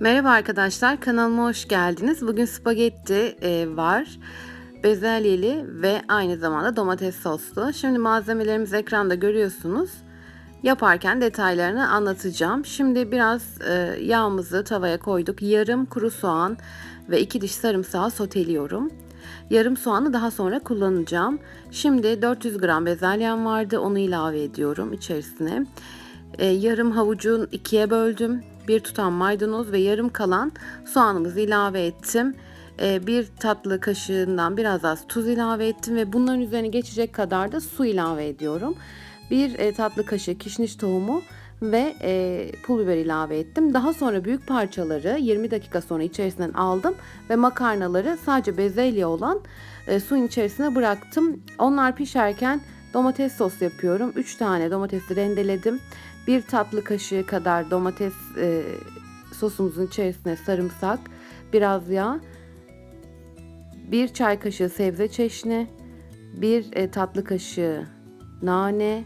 Merhaba arkadaşlar, kanalıma hoş geldiniz. Bugün spagetti e, var, bezelyeli ve aynı zamanda domates soslu. Şimdi malzemelerimizi ekranda görüyorsunuz. Yaparken detaylarını anlatacağım. Şimdi biraz e, yağımızı tavaya koyduk. Yarım kuru soğan ve iki diş sarımsağı soteliyorum. Yarım soğanı daha sonra kullanacağım. Şimdi 400 gram bezelyem vardı. Onu ilave ediyorum içerisine. E, yarım havucun ikiye böldüm. Bir tutam maydanoz ve yarım kalan soğanımızı ilave ettim. E, bir tatlı kaşığından biraz az tuz ilave ettim ve bunların üzerine geçecek kadar da su ilave ediyorum. Bir e, tatlı kaşığı kişniş tohumu ve e, pul biber ilave ettim. Daha sonra büyük parçaları 20 dakika sonra içerisinden aldım ve makarnaları sadece bezelye olan e, suyun içerisine bıraktım. Onlar pişerken domates sos yapıyorum. 3 tane domatesi rendeledim. Bir tatlı kaşığı kadar domates e, sosumuzun içerisine sarımsak, biraz yağ, bir çay kaşığı sebze çeşni, bir e, tatlı kaşığı nane,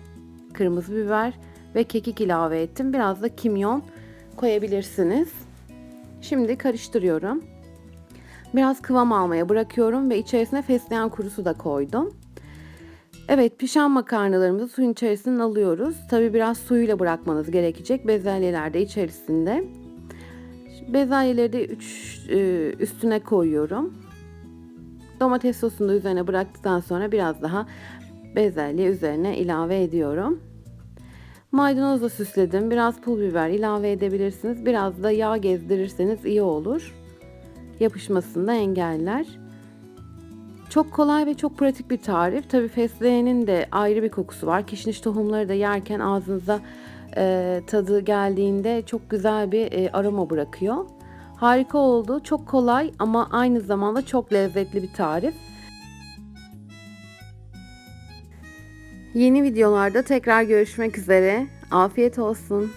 kırmızı biber ve kekik ilave ettim. Biraz da kimyon koyabilirsiniz. Şimdi karıştırıyorum. Biraz kıvam almaya bırakıyorum ve içerisine fesleğen kurusu da koydum. Evet pişen makarnalarımızı suyun içerisinden alıyoruz. Tabi biraz suyuyla bırakmanız gerekecek. Bezelyeler de içerisinde. Bezelyeleri de üç, e, üstüne koyuyorum. Domates sosunu da üzerine bıraktıktan sonra biraz daha bezelye üzerine ilave ediyorum. Maydanozla süsledim. Biraz pul biber ilave edebilirsiniz. Biraz da yağ gezdirirseniz iyi olur. Yapışmasını da engeller. Çok kolay ve çok pratik bir tarif. Tabi fesleğenin de ayrı bir kokusu var. Kişniş tohumları da yerken ağzınıza e, tadı geldiğinde çok güzel bir e, aroma bırakıyor. Harika oldu. Çok kolay ama aynı zamanda çok lezzetli bir tarif. Yeni videolarda tekrar görüşmek üzere. Afiyet olsun.